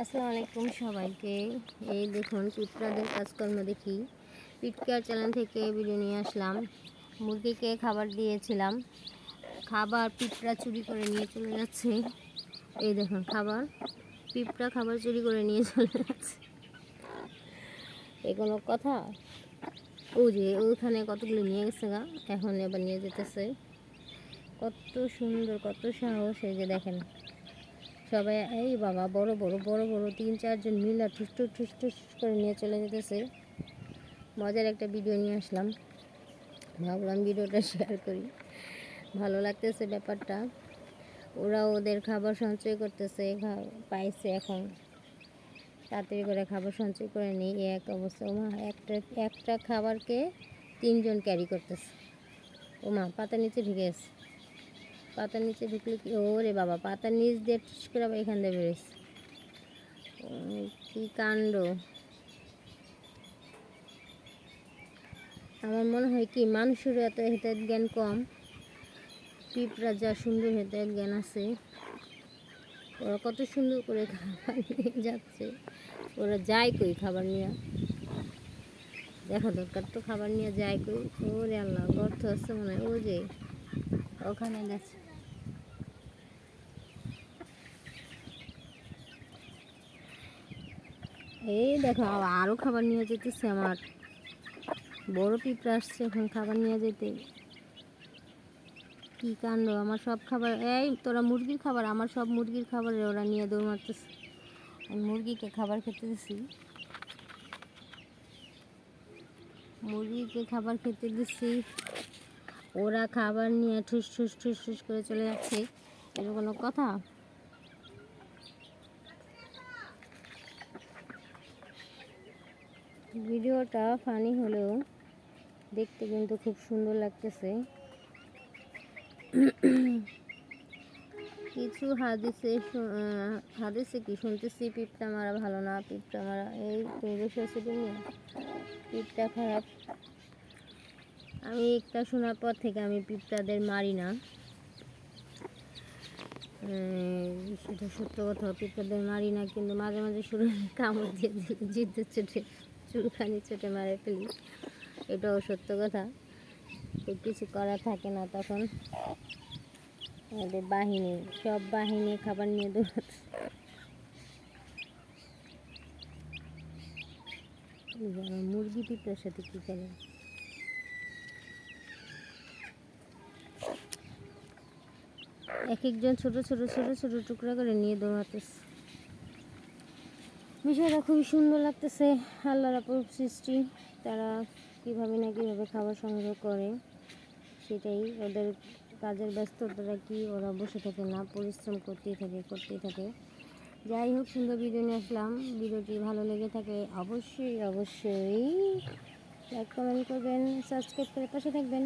আসসালামু আলাইকুম সবাইকে। এই দেখুন, পিঁপড়াদের কাজকর্ম দেখি। পিটকেয়ার চ্যানেল থেকে ভিডিও নিয়ে আসলাম। মুরগিকে খাবার দিয়েছিলাম। খাবার পিঁপড়া চুরি করে নিয়ে চলে যাচ্ছে। এই দেখুন, খাবার। পিঁপড়া খাবার চুরি করে নিয়ে চলে যাচ্ছে। এ কোনো কথা? ও যে, ওইখানে কতগুলো নিয়ে গেছে গা? এখন এবার নিয়ে যেতেছে। কত সুন্দর, কত সাহস, এই যে দেখেন। সবাই, এই বাবা, বড় বড় বড় বড়, তিন চারজন মিলা ঠুস ঠুস ঠুস ঠুস করে নিয়ে চলে যেতেছে। মজার একটা ভিডিও নিয়ে আসলাম। ভাবলাম ভিডিওটা শেয়ার করি। ভালো লাগতেছে ব্যাপারটা। ওরা ওদের খাবার সঞ্চয় করতেছে পাইছে এখন। তাড়াতাড়ি করে খাবার সঞ্চয় করে নেই এক অবস্থা। ওমা, একটা একটা খাবারকে তিনজন ক্যারি করতেছে। ওমা, পাতা নিচে ঢুকে গেছে। পাতার নিচে ঢুকলে কি? ওরে বাবা, পাতার নিচ দিয়ে টুস করে আবার এখান দিয়ে বেরোচ্ছে কি কাণ্ড? আমার মনে হয় কি মানুষের এত হেতায়ত জ্ঞান কম পিঁপড়া যা সুন্দর হেতায়ত জ্ঞান আছে, ওরা কত সুন্দর করে খাবার নিয়ে যাচ্ছে, ওরা যায় কই খাবার নিয়ে? দেখা, দরকার তো খাবার নিয়ে যায় কই? ওরে আল্লাহ গর্ত আছে মনে হয়, ও যে, ওখানে গেছে এই দেখো আরও খাবার নিয়ে যেতেছে আমার। বড় পিঁপড়া আসছে এখন খাবার নিয়ে যেতে। কি কাণ্ড, আমার সব খাবার, এই তোরা মুরগির খাবার, আমার সব মুরগির খাবার ওরা নিয়ে দৌড় মারতেছে। আমি মুরগিকে খাবার খেতে দিছি। মুরগিকে খাবার খেতে দিছি। ওরা খাবার নিয়ে ঠুস ঠুস ঠুস ঠুস করে চলে যাচ্ছে। এর কোনো কথা? ভিডিওটা ফানি হলেও দেখতে কিন্তু খুব সুন্দর লাগতেছে। কিছু হাদিসে হাদিসে কি শুনতেছি, পিঁপড়া মারা ভালো না, পিঁপড়া মারা, এই তুমি বসে আছো তুমি পিঁপড়া খারাপ। আমি একটা শোনার পর থেকে আমি পিঁপড়াদের মারি না। সেটা সত্য কথা, পিঁপড়াদের মারি না, কিন্তু মাঝে মাঝে শুরু কামড় দিয়ে জিদ্দ চোটে চুলখানি চোটে মারে ফেলি। এটাও সত্য কথা। কিছু করা থাকে না তখন। আমাদের বাহিনী, সব বাহিনী খাবার নিয়ে দৌড়াচ্ছে। মুরগি পিঁপড়ার সাথে কী করে? এক একজন ছোট ছোট ছোট ছোট টুকরা করে নিয়ে দৌড়াতেছে। বিষয়টা খুবই সুন্দর লাগতেছে, আল্লাহর অপরূপ সৃষ্টি, তারা কীভাবে না কীভাবে খাবার সংগ্রহ করে, সেটাই ওদের কাজের ব্যস্ততাটা কি ওরা বসে থাকে না, পরিশ্রম করতেই থাকে করতেই থাকে। যাই হোক, সুন্দর ভিডিও নিয়ে আসলাম। ভিডিওটি ভালো লেগে থাকে অবশ্যই অবশ্যই লাইক কমেন্ট করবেন সাবস্ক্রাইব করে পাশে থাকবেন।